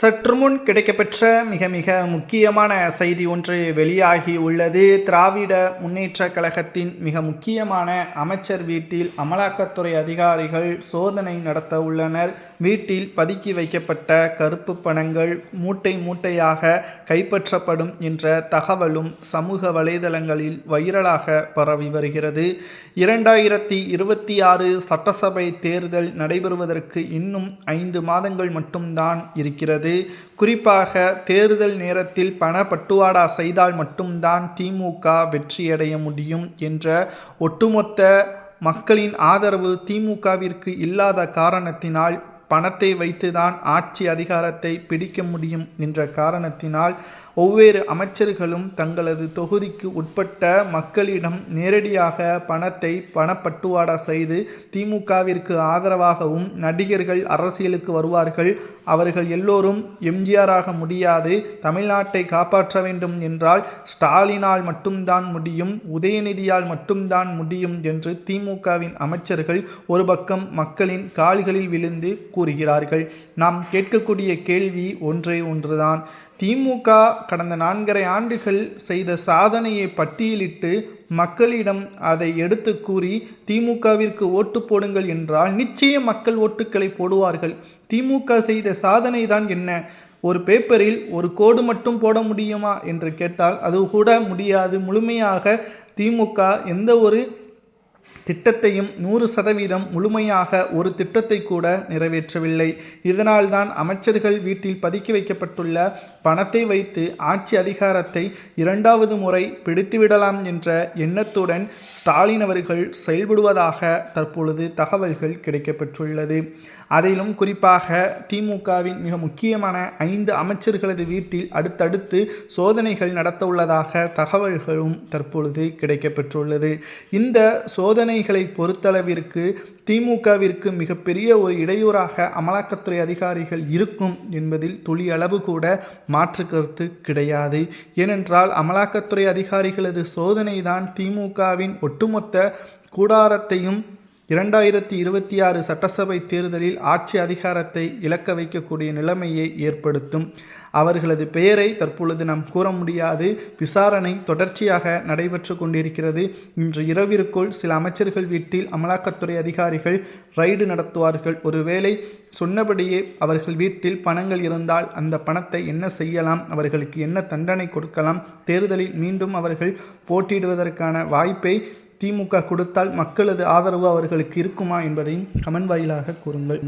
சற்று முன் கிடைக்கப்பெற்ற மிக மிக முக்கியமான செய்தி ஒன்று வெளியாகி உள்ளது. திராவிட முன்னேற்ற கழகத்தின் மிக முக்கியமான அமைச்சர் வீட்டில் அமலாக்கத்துறை அதிகாரிகள் சோதனை நடத்த உள்ளனர். வீட்டில் பதுக்கி வைக்கப்பட்ட கருப்பு பணங்கள் மூட்டை மூட்டையாக கைப்பற்றப்படும் என்ற தகவலும் சமூக வலைதளங்களில் வைரலாக பரவி வருகிறது. இரண்டாயிரத்தி இருபத்தி ஆறு சட்டசபை தேர்தல் நடைபெறுவதற்கு இன்னும் ஐந்து மாதங்கள் மட்டும்தான் இருக்கிறது. குறிப்பாக தேர்தல் நேரத்தில் பண பட்டுவாடா செய்தால் மட்டும்தான் திமுக வெற்றியடைய முடியும் என்ற ஒட்டுமொத்த மக்களின் ஆதரவு திமுகவிற்கு இல்லாத காரணத்தினால் பணத்தை வைத்துதான் ஆட்சி அதிகாரத்தை பிடிக்க முடியும் என்ற காரணத்தினால் ஒவ்வொரு அமைச்சர்களும் தங்களது தொகுதிக்கு உட்பட்ட மக்களிடம் நேரடியாக பணத்தை பணப்பட்டுவாடா செய்து திமுகவிற்கு ஆதரவாகவும் நடிகர்கள் அரசியலுக்கு வருவார்கள். அவர்கள் எல்லோரும் எம்ஜிஆராக முடியாது தமிழ்நாட்டை காப்பாற்ற வேண்டும் என்றால் ஸ்டாலினால் மட்டும்தான் முடியும் உதயநிதியால் மட்டும்தான் முடியும் என்று திமுகவின் அமைச்சர்கள் ஒரு பக்கம் மக்களின் கால்களில் விழுந்து கூறுகிறார்கள். நாம் கேட்கக்கூடிய கேள்வி ஒன்றே ஒன்றுதான். திமுக கடந்த நான்கரை ஆண்டுகள் செய்த சாதனையை பட்டியலிட்டு மக்களிடம் அதை எடுத்து கூறி திமுகவிற்கு ஓட்டு போடுங்கள் என்றால் நிச்சயம் மக்கள் ஓட்டுக்களை போடுவார்கள். திமுக செய்த சாதனை தான் என்ன? ஒரு பேப்பரில் ஒரு கோடு மட்டும் போட முடியுமா? என்று கேட்டால் அது கூட முடியாது. முழுமையாக திமுக எந்த ஒரு திட்டத்தையும் நூறு சதவீதம் முழுமையாக ஒரு திட்டத்தை கூட நிறைவேற்றவில்லை. இதனால்தான் அமைச்சர்கள் வீட்டில் பதுக்கி வைக்கப்பட்டுள்ள பணத்தை வைத்து ஆட்சி அதிகாரத்தை இரண்டாவது முறை பிடித்துவிடலாம் என்ற எண்ணத்துடன் ஸ்டாலின் அவர்கள் செயல்படுவதாக தற்பொழுது தகவல்கள் கிடைக்கப்பெற்றுள்ளது. அதிலும் குறிப்பாக திமுகவின் மிக முக்கியமான ஐந்து அமைச்சர்களது வீட்டில் அடுத்தடுத்து சோதனைகள் நடத்த உள்ளதாக தகவல்களும் தற்பொழுது கிடைக்கப்பெற்றுள்ளது. இந்த சோதனை சோதனைகளை பொறுத்தளவிற்கு திமுகவிற்கு மிகப்பெரிய ஒரு இடையூறாக அமலாக்கத்துறை அதிகாரிகள் இருக்கும் என்பதில் துளி அளவு கூட மாற்று கருத்து கிடையாது. ஏனென்றால் அமலாக்கத்துறை அதிகாரிகளது சோதனைதான் திமுகவின் ஒட்டுமொத்த கூடாரத்தையும் இரண்டாயிரத்தி இருபத்தி ஆறு சட்டசபை தேர்தலில் ஆட்சி அதிகாரத்தை இழக்க வைக்கக்கூடிய நிலைமையை ஏற்படுத்தும். அவர்களது பெயரை தற்பொழுது நாம் கூற முடியாது. விசாரணை தொடர்ச்சியாக நடைபெற்று கொண்டிருக்கிறது. இன்று இரவிற்குள் சில அமைச்சர்கள் வீட்டில் அமலாக்கத்துறை அதிகாரிகள் ரைடு நடத்துவார்கள். ஒருவேளை சொன்னபடியே அவர்கள் வீட்டில் பணங்கள் இருந்தால் அந்த பணத்தை என்ன செய்யலாம்? அவர்களுக்கு என்ன தண்டனை கொடுக்கலாம்? தேர்தலில் மீண்டும் அவர்கள் போட்டியிடுவதற்கான வாய்ப்பை திமுக கொடுத்தால் மக்களது ஆதரவு அவர்களுக்கு இருக்குமா என்பதையும் கமெண்ட் வாயிலாக கூறுங்கள்.